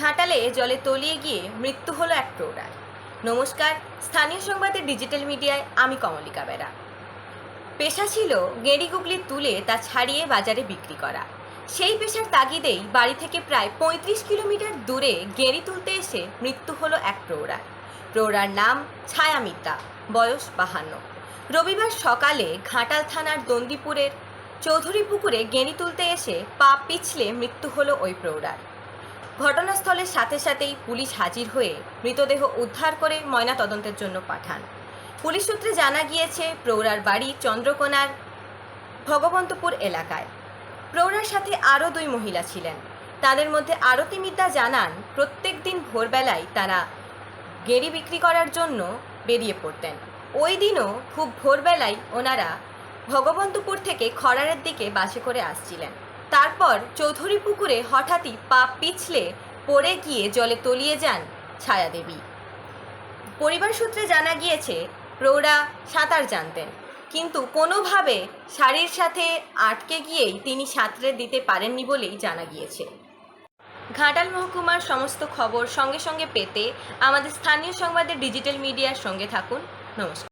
ঘাটালে জলে তলিয়ে গিয়ে মৃত্যু হলো এক প্রৌঢ়ার। নমস্কার, স্থানীয় সংবাদের ডিজিটাল মিডিয়ায় আমি কমলিকা বেরা। পেশা ছিল গেঁড়ি গুগলি তুলে তা ছাড়িয়ে বাজারে বিক্রি করা। সেই পেশার তাগিদেই বাড়ি থেকে প্রায় পঁয়ত্রিশ কিলোমিটার দূরে গেঁড়ি তুলতে এসে মৃত্যু হলো এক প্রৌঢ়ার। প্রৌঢ়ার নাম ছায়া মিত্রা বয়স বাহান্ন। রবিবার সকালে ঘাটাল থানার দন্দিপুরের চৌধুরী পুকুরে গেঁড়ি তুলতে এসে পা পিছলে মৃত্যু হলো ওই প্রৌঢ়ার। ঘটনাস্থলের সাথে সাথেই পুলিশ হাজির হয়ে মৃতদেহ উদ্ধার করে ময়না তদন্তের জন্য পাঠান। পুলিশ সূত্রে জানা গিয়েছে, প্রৌঢ়ার বাড়ি চন্দ্রকোনার ভগবন্তপুর এলাকায়। প্রৌঢ়ার সাথে আরও দুই মহিলা ছিলেন। তাদের মধ্যে আরতি মিদ্যা জানান, প্রত্যেক দিন ভোরবেলায় তারা গেড়ি বিক্রি করার জন্য বেরিয়ে পড়তেন। ওই দিনও খুব ভোরবেলায় ওনারা ভগবন্তপুর থেকে খরারের দিকে বাসে করে আসছিলেন। তারপর চৌধুরী পুকুরে হঠাৎই পা পিছলে পড়ে গিয়ে জলে তলিয়ে যান ছায়াদেবী। পরিবার সূত্রে জানা গিয়েছে, প্রৌঢ়া সাঁতার জানতেন, কিন্তু কোনোভাবে শাড়ির সাথে আটকে গিয়েই তিনি সাঁতরে দিতে পারেননি বলেই জানা গিয়েছে। ঘাটাল মহকুমার সমস্ত খবর সঙ্গে সঙ্গে পেতে আমাদের স্থানীয় সংবাদের ডিজিটাল মিডিয়ার সঙ্গে থাকুন। নমস্কার।